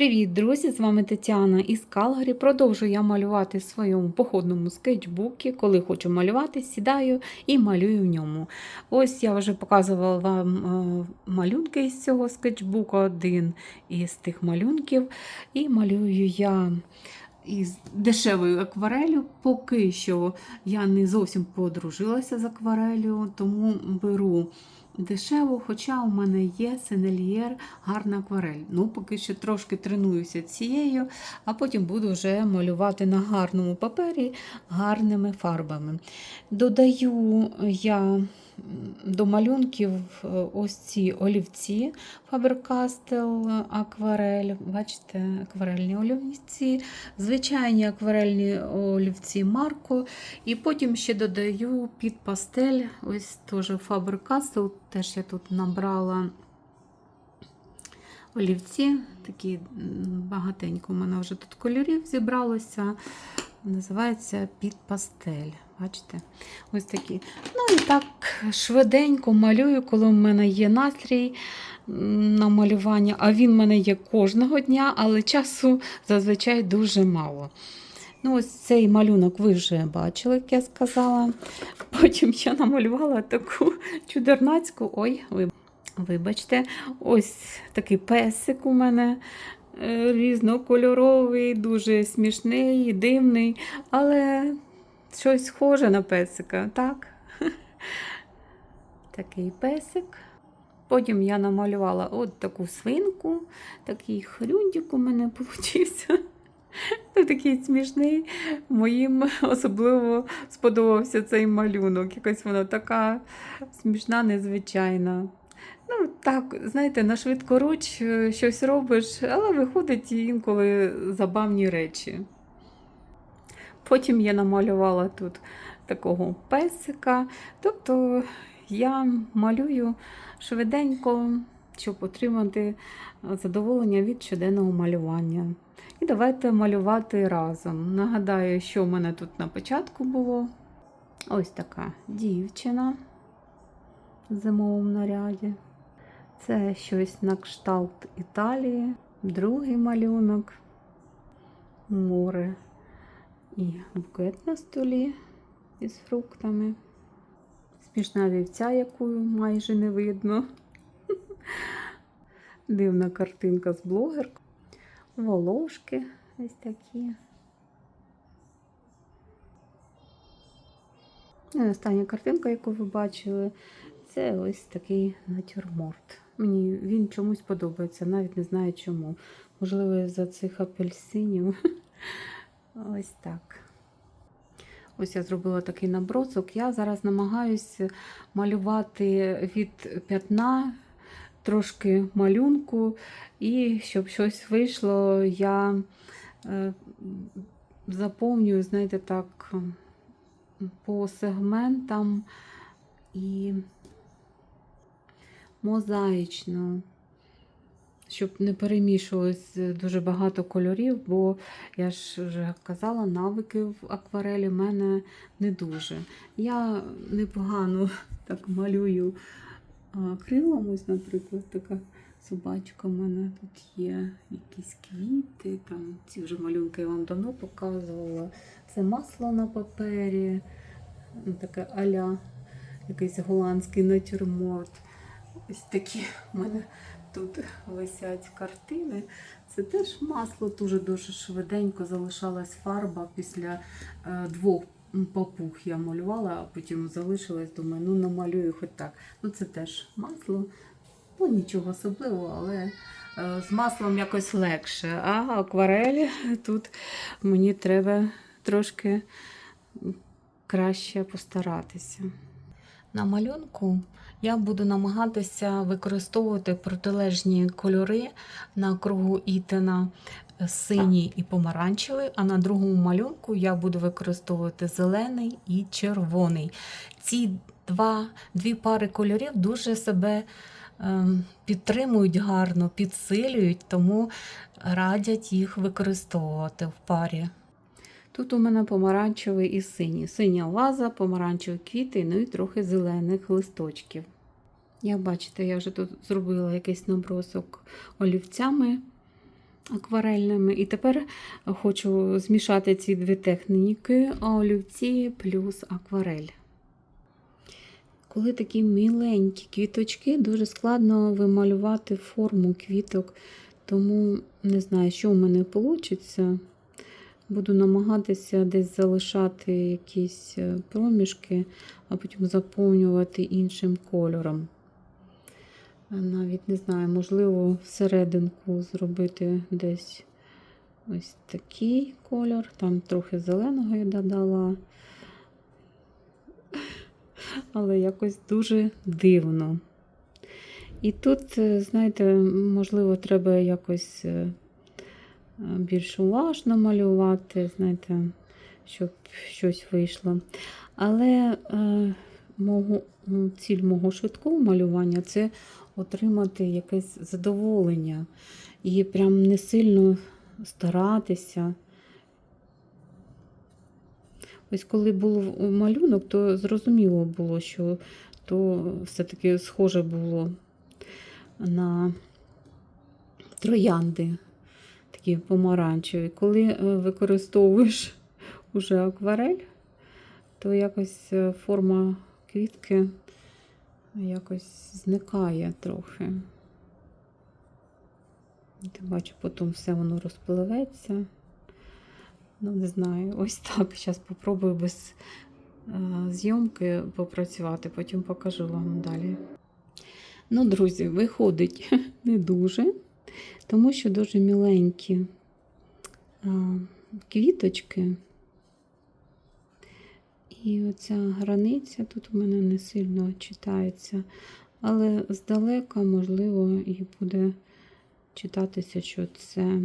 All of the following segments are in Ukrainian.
Привіт, друзі! З вами Тетяна із Калгарі. Продовжую я малювати в своєму походному скетчбуці. Коли хочу малювати, сідаю і малюю в ньому. Ось я вже показувала вам е, малюнки із цього скетчбуку, один із тих малюнків. І малюю я із дешевою акварелью. Поки що я не зовсім подружилася з акварелью, тому беру дешево, хоча у мене є сенельєр гарна акварель. Ну, поки що трошки тренуюся цією, а потім буду вже малювати на гарному папері гарними фарбами. Додаю я до малюнків е, ось ці олівці Faber-Castell акварель. Бачите, акварельні олівці, звичайні акварельні олівці Марко. І потім ще додаю під пастель, ось теж Faber-Castell, теж я тут набрала олівці, такі багатенько у мене вже тут кольорів зібралося. Називається під пастель. Бачите? Ось такі. Ну і так швиденько малюю, коли в мене є настрій на малювання, а він в мене є кожного дня, але часу зазвичай дуже мало. Ну, Ось цей малюнок ви вже бачили, як я сказала. Потім я намалювала таку чудернацьку. Ой, вибачте, ось такий песик у мене різнокольоровий, дуже смішний, дивний, але щось схоже на песика, так? Такий песик. Потім я намалювала от таку свинку, такий хрюндик у мене получився. Ну, Такий смішний. Моїм особливо сподобався цей малюнок. Якась вона така смішна, незвичайна. Ну, так, знаєте, на швидкоруч щось робиш, але виходить інколи забавні речі. Потім я намалювала тут такого песика. Тобто я малюю швиденько, щоб отримати задоволення від щоденного малювання. І давайте малювати разом. Нагадаю, що в мене тут на початку було. Ось така дівчина в зимовому наряді. Це щось на кшталт Італії, другий малюнок, море і букет на столі із фруктами. Смішна вівця, яку майже не видно. Дивна картинка з блогеркою. Волошки ось такі. І остання картинка, яку ви бачили, це ось такий натюрморт. Мені він чомусь подобається, навіть не знаю чому. Можливо, за цих апельсинів. Ось так. Ось я зробила такий набросок. Я зараз намагаюся малювати від п'ятна трошки малюнку, і щоб щось вийшло, я е, заповнюю, знаєте, так, по сегментам і мозаїчно, щоб не перемішувалось дуже багато кольорів, бо я ж вже казала, навики в акварелі в мене не дуже. Я непогано так малюю крилом, ось, наприклад, така собачка в мене тут є, якісь квіти, там ці вже малюнки я вам давно показувала. Це масло на папері, таке аля, якийсь голландський натюрморт. Ось такі в мене тут висять картини. Це теж масло дуже-дуже швиденько залишалась фарба після е, двох папух я малювала, а потім залишилась, думаю, ну намалюю хоч так. Ну це теж масло. Ну, нічого особливого, але е, з маслом якось легше. А акварелі тут мені треба трошки краще постаратися. На малюнку я буду намагатися використовувати протилежні кольори на кругу Ітена синій і помаранчевий, а на другому малюнку я буду використовувати зелений і червоний. Ці два, дві пари кольорів дуже себе е, підтримують гарно, підсилюють, тому радять їх використовувати в парі. Тут у мене помаранчевий і синій. Синя ваза, помаранчеві квіти, ну і трохи зелених листочків. Як бачите, я вже тут зробила якийсь набросок олівцями. Акварельними. І тепер хочу змішати ці дві техніки олівці плюс акварель. Коли такі міленькі квіточки, дуже складно вималювати форму квіток, тому не знаю, що в мене вийде. Буду намагатися десь залишати якісь проміжки, а потім заповнювати іншим кольором. Навіть не знаю, можливо, всерединку зробити десь ось такий кольор. Там трохи зеленого я додала. Але якось дуже дивно. І тут, е, знаєте, можливо, треба якось е, більш уважно малювати, знаєте, щоб щось вийшло. Але е, мого, ціль мого швидкого малювання це отримати якесь задоволення і прям не сильно старатися. Ось коли був малюнок, то зрозуміло було, що то все-таки схоже було на троянди, такі помаранчеві. Коли е, використовуєш уже акварель, то якось е, форма квітки якось зникає трохи. Ти бачу, потім все воно розпливеться. Ну, не знаю, ось так. Зараз попробую без е, зйомки попрацювати, потім покажу вам далі. Ну, друзі, виходить не дуже, тому що дуже міленькі е, квіточки. І оця границя тут у мене не сильно читається, але здалека, можливо, і буде читатися, що це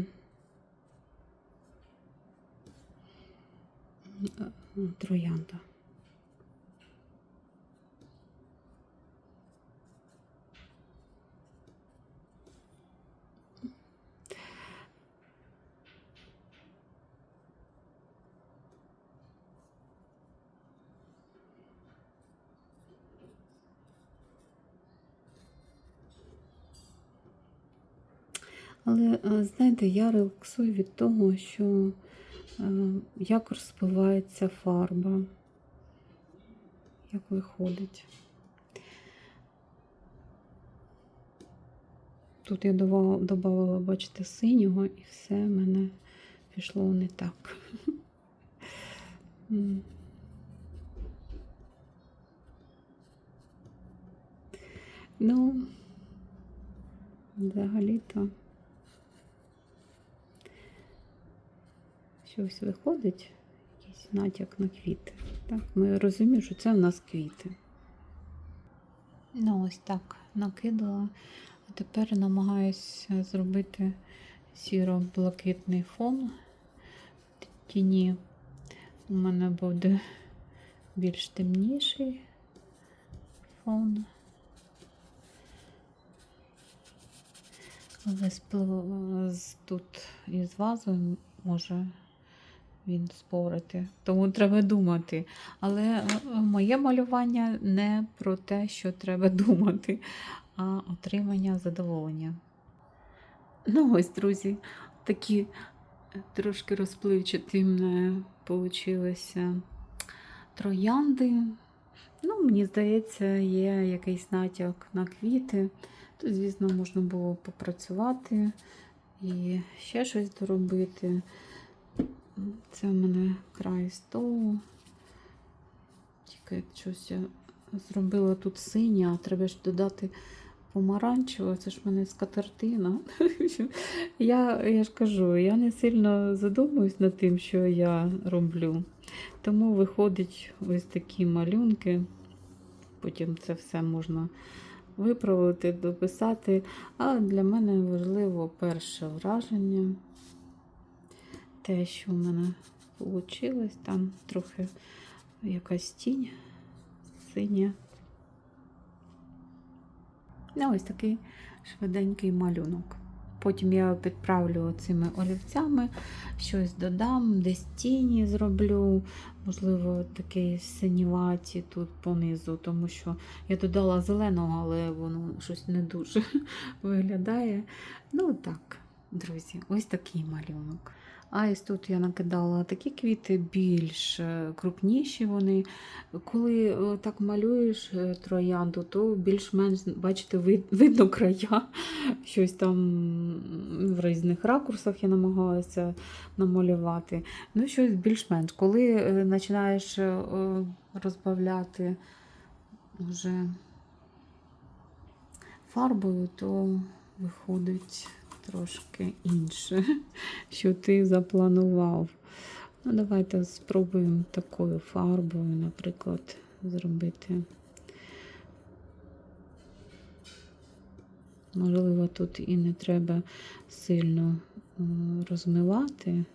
троянда. Але, е, знаєте, я релаксую від того, що е, як розпливається фарба, як виходить. Тут я додавала, бачите, синього, і все в мене пішло не так. Ну, взагалі-то. Щось виходить, якийсь натяк на квіти. Так, Ми розуміємо, що це в нас квіти. Ну, ось так накидала. А тепер намагаюся зробити сіро-блакитний фон. Тіні у мене буде більш темніший фон. Але тут із вазою може він спорити. Тому треба думати. Але е, моє малювання не про те, що треба думати, а отримання задоволення. Ну, ось, друзі, такі трошки розпливчаті мене получилися троянди. Ну, Мені здається, є якийсь натяк на квіти. Тут, звісно, можна було попрацювати і ще щось доробити. Це в мене край столу. Тільки щось я зробила тут синє, а треба ж додати помаранчеве, це ж в мене скатертина. я, я ж кажу, я не сильно задумуюсь над тим, що я роблю. Тому виходять ось такі малюнки. Потім це все можна виправити, дописати. Але для мене важливо перше враження те, що в мене вийшло. Там трохи якась тінь синя. Ну, ось такий швиденький малюнок. Потім я підправлю цими олівцями, щось додам, десь тіні зроблю, можливо, такі синіваті тут понизу, тому що я додала зеленого, але воно щось не дуже виглядає. Ну, так Друзі, ось такий малюнок. А ось тут я накидала такі квіти більш е, крупніші вони. Коли е, так малюєш е, троянду, то більш-менш, бачите, видно края, щось там в різних ракурсах я намагалася намалювати. Ну, щось більш-менш. Коли починаєш розбавляти вже фарбою, то виходить трошки інше, що ти запланував. Ну, давайте спробуємо такою фарбою, наприклад, зробити. Можливо, тут і не треба сильно розмивати.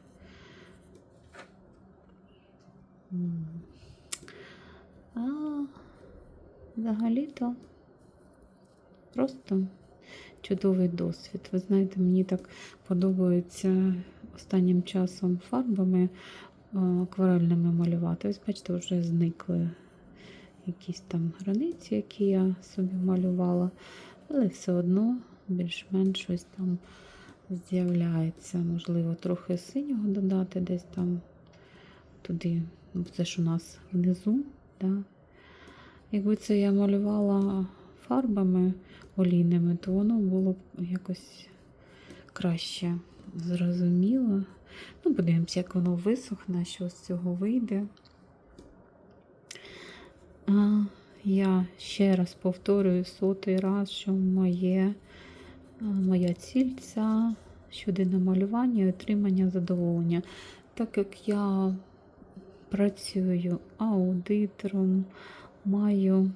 А взагалі-то просто чудовий досвід. Ви знаєте, мені так подобається останнім часом фарбами е, акварельними малювати. Ось, бачите, вже зникли якісь там границі, які я собі малювала, але все одно більш-менш щось там з'являється. Можливо, трохи синього додати десь там туди. Це ж у нас внизу. Да? Якби це я малювала фарбами олійними, то воно було б якось краще зрозуміло. Ну, подивимося, як воно висохне, що з цього вийде. А, я ще раз повторюю сотий раз, що моє, моя ціль ця щодо намалювання і отримання задоволення. Так як я працюю аудитором, маю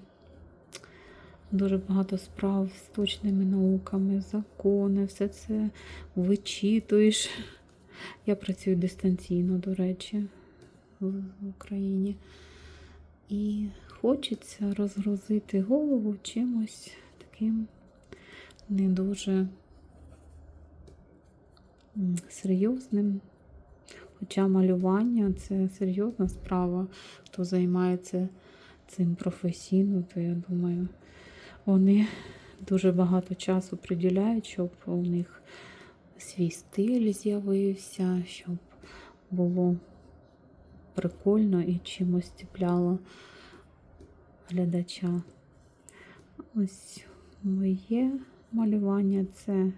дуже багато справ з точними науками, закони, все це вичитуєш. Я працюю дистанційно, до речі, в Україні. І хочеться розгрузити голову чимось таким не дуже серйозним. Хоча малювання це серйозна справа, хто займається цим професійно, то я думаю, вони дуже багато часу приділяють, щоб у них свій стиль з'явився, щоб було прикольно і чимось цепляло глядача. Ось моє малювання це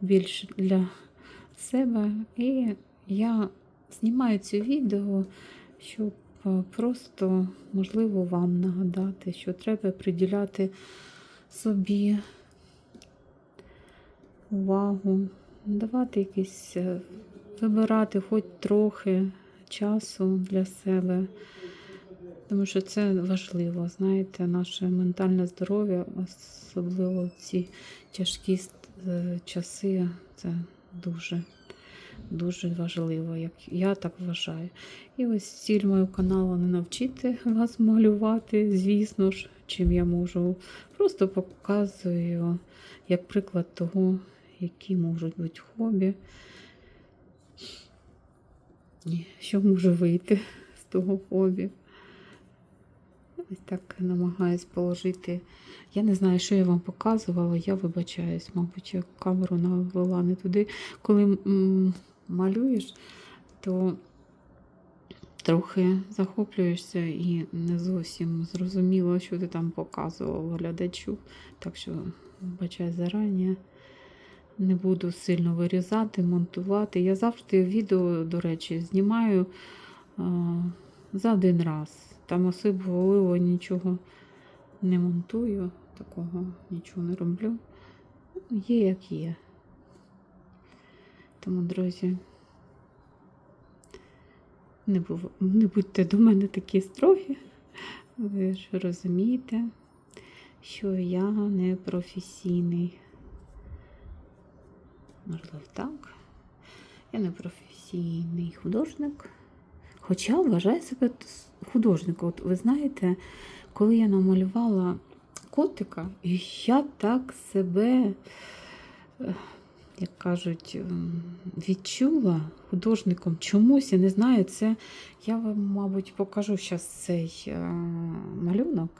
більше для себе. І я знімаю це відео, щоб е, просто, можливо, вам нагадати, що треба приділяти собі увагу, давати якісь, е, вибирати хоч трохи часу для себе. Тому що це важливо, знаєте, наше ментальне здоров'я, особливо ці тяжкі е, часи, це дуже, дуже важливо, як я так вважаю. І ось ціль мого каналу не навчити вас малювати, звісно ж, чим я можу. Просто показую як приклад того, які можуть бути хобі, що може вийти з того хобі. Ось так намагаюсь положити. Я не знаю, що я вам показувала, я вибачаюсь, мабуть, я камеру навела не туди. Коли малюєш, то трохи захоплюєшся і не зовсім зрозуміло, що ти там показував глядачу. Так що, вибачаю зарані, не буду сильно вирізати, монтувати. Я завжди відео, до речі, знімаю а, за один раз. Там особливо нічого не монтую, такого нічого не роблю. Ну, Є як є. Тому, друзі, не, був, не будьте до мене такі строгі. Ви ж розумієте, що я не професійний. Можливо, так. Я не професійний художник. Хоча вважаю себе художником. От ви знаєте, коли я намалювала котика, я так себе, е, як кажуть, ем, відчула художником чомусь, я не знаю, це я вам, мабуть, покажу зараз цей е, малюнок.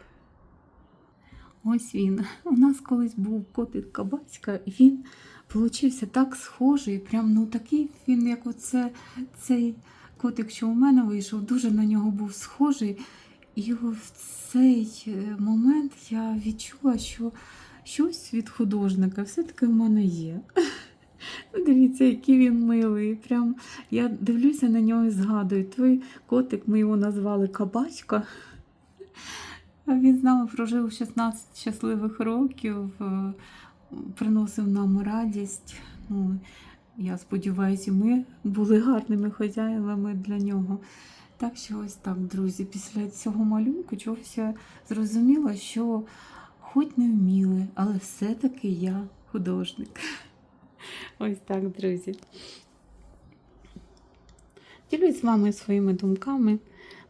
Ось він. У нас колись був котик Кабацька, і він получився так схожий, прям ну такий він, як оце цей котик, що у мене вийшов, дуже на нього був схожий. І в цей е, момент я відчула, що щось від художника все-таки в мене є. Дивіться, який він милий. Прям я дивлюся на нього і згадую. Той котик, ми його назвали Кабачка. Він з нами прожив 16 щасливих років, е, приносив нам радість. Ну, я сподіваюся, ми були гарними хазяївами для нього. Так що ось так, друзі, після цього малюнку чогось я зрозуміла, що хоч не вміли, але все-таки я художник. Ось так, друзі. Ділюсь з вами своїми думками.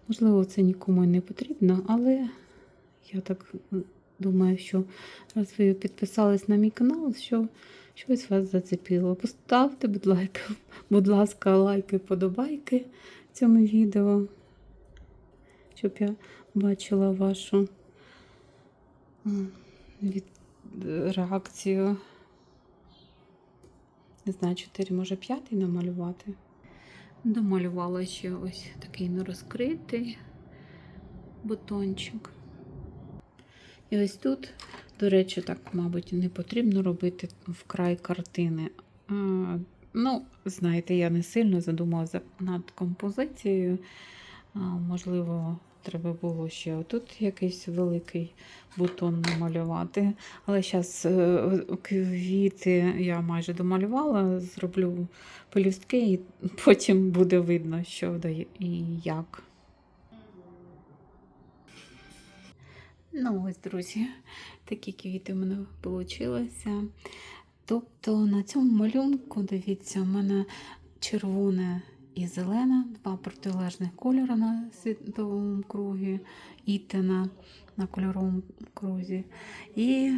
Можливо, це нікому не потрібно, але я так думаю, що раз ви підписались на мій канал, що щось вас зацепило. Поставте, будь ласка, будь ласка, лайки, подобайки цьому відео, щоб я бачила вашу від, реакцію. Не знаю, 4, може 5 намалювати. Домалювала ще ось такий нерозкритий бутончик. І ось тут, до речі, так, мабуть, не потрібно робити вкрай картини. А, ну, знаєте, я не сильно задумалася над композицією. А, можливо, треба було ще отут якийсь великий бутон намалювати. Але зараз квіти я майже домалювала, зроблю пелюстки, і потім буде видно, що і як. Ну, ось, друзі, такі квіти в мене вийшло. Тобто на цьому малюнку, дивіться, у мене червоне і зелена, два протилежних кольори на світовому кругі, ітена на кольоровому крузі. І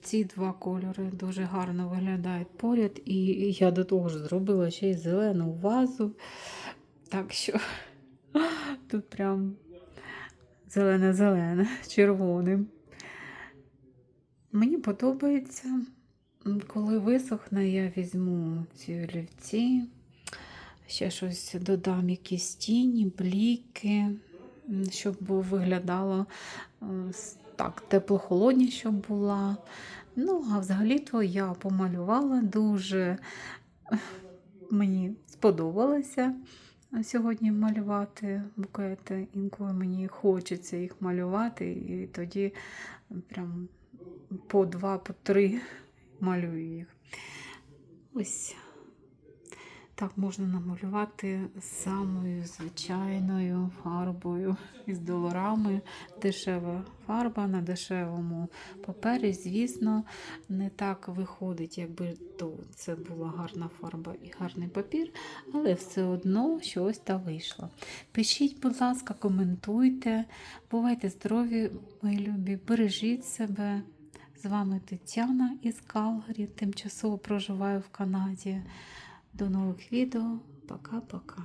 ці два кольори дуже гарно виглядають поряд. І я до того ж зробила ще й зелену вазу. Так що тут прям зелене-зелене, червоним. Мені подобається, коли висохне, я візьму ці олівці, ще щось додам, якісь тіні, бліки, щоб виглядало е, так, тепло-холодні, щоб була. Ну, а взагалі-то я помалювала дуже мені сподобалося сьогодні малювати букети. Інколи мені хочеться їх малювати, і тоді прям по два, по три малюю їх. Ось так можна намалювати самою звичайною фарбою із доларами. Дешева фарба на дешевому папері, звісно, не так виходить, якби то це була гарна фарба і гарний папір, але все одно щось та вийшло. Пишіть, будь ласка, коментуйте, бувайте здорові, мої любі, бережіть себе. З вами Тетяна із Калгарі, тимчасово проживаю в Канаді. До нових відео. Пока-пока.